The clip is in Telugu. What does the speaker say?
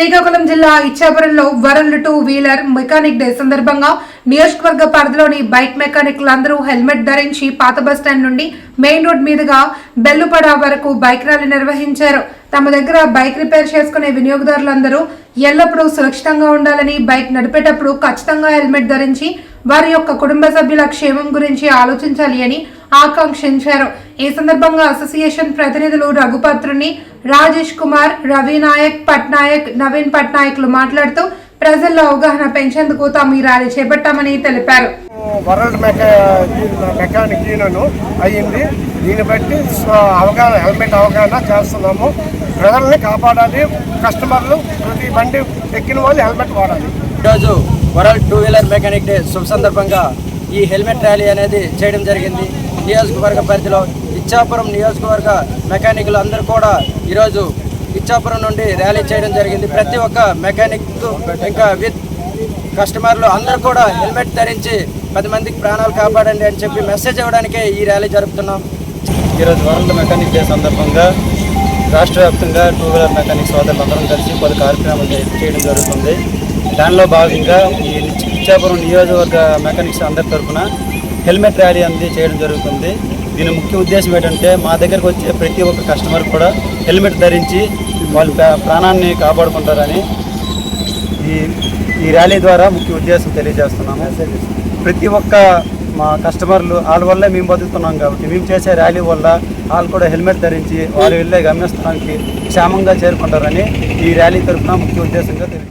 శ్రీకాకుళం జిల్లా ఇచ్చాపురంలో world two wheeler mechanic day సందర్భంగా నియోజకవర్గ పరిధిలోని బైక్ మెకానిక్లందరూ హెల్మెట్ ధరించి పాత బస్టాండ్ నుండి మెయిన్ రోడ్ మీదుగా బెల్లుపడ వరకు బైక్ ర్యాలీ నిర్వహించారు. తమ దగ్గర బైక్ రిపేర్ చేసుకునే వినియోగదారులందరూ ఎల్లప్పుడూ సురక్షితంగా ఉండాలని బైక్ నడిపేటప్పుడు ఖచ్చితంగా హెల్మెట్ ధరించి వారి యొక్క కుటుంబ సభ్యుల క్షేమం గురించి ఆలోచించాలి అని ఆకాంక్షించారు. ఈ సందర్భంగా అసోసియేషన్ ప్రతినిధులు రఘుపత్రుని రాజేష్ కుమార్ రవి నాయక్ పట్నాయక్ నవీన్ పట్నాయక్లు మాట్లాడుతూ ప్రజల్లో అవగాహన పెంచేందుకు తాము ఈ ర్యాలీ చేపట్టామని తెలిపారు. వరల్డ్ మెకా మెకానిక్ యూనియన్ అయ్యింది దీన్ని బట్టి అవగాహన హెల్మెట్ అవగాహన చేస్తున్నాము. ప్రజల్ని కాపాడాలి. కస్టమర్లు ప్రతి బండి ఎక్కిన వాళ్ళు హెల్మెట్ వాడాలి. ఈరోజు world two wheeler mechanic day శుభ సందర్భంగా ఈ హెల్మెట్ ర్యాలీ అనేది చేయడం జరిగింది. నియోజకవర్గ పరిధిలో ఇచ్చాపురం నియోజకవర్గ మెకానికులు అందరూ కూడా ఈరోజు ఇచ్చాపురం నుండి ర్యాలీ చేయడం జరిగింది. ప్రతి ఒక్క మెకానిక్ ఇంకా విత్ కస్టమర్లు అందరూ కూడా హెల్మెట్ ధరించి పది మందికి ప్రాణాలు కాపాడండి అని చెప్పి మెసేజ్ ఇవ్వడానికే ఈ ర్యాలీ జరుపుతున్నాం. ఈరోజు వరల్డ్ మెకానిక్ డే సందర్భంగా రాష్ట్ర వ్యాప్తంగా టూ వీలర్ మెకానిక్ సోదరులు అందరం కలిసి పలు కార్యక్రమాలు చేయడం జరుగుతుంది. దానిలో భాగంగా ఈ ఇచ్చాపురం నియోజకవర్గ మెకానిక్స్ అందరి తరఫున హెల్మెట్ ర్యాలీ అనేది చేయడం జరుగుతుంది. దీని ముఖ్య ఉద్దేశం ఏంటంటే మా దగ్గరకు వచ్చే ప్రతి ఒక్క కస్టమర్ కూడా హెల్మెట్ ధరించి వాళ్ళ ప్రాణాన్ని కాపాడుకుంటారని ఈ ఈ ర్యాలీ ద్వారా ముఖ్య ఉద్దేశం తెలియజేస్తున్నాము. ప్రతి ఒక్క మా కస్టమర్లు వాళ్ళ వల్లే మేము బతుకుతున్నాం కాబట్టి మేము చేసే ర్యాలీ వల్ల వాళ్ళు కూడా హెల్మెట్ ధరించి వాళ్ళు వెళ్ళే గమ్యస్థానానికి క్షేమంగా చేరుకుంటారని ఈ ర్యాలీ తరఫున ముఖ్య ఉద్దేశంగా తెలియజేస్తున్నాం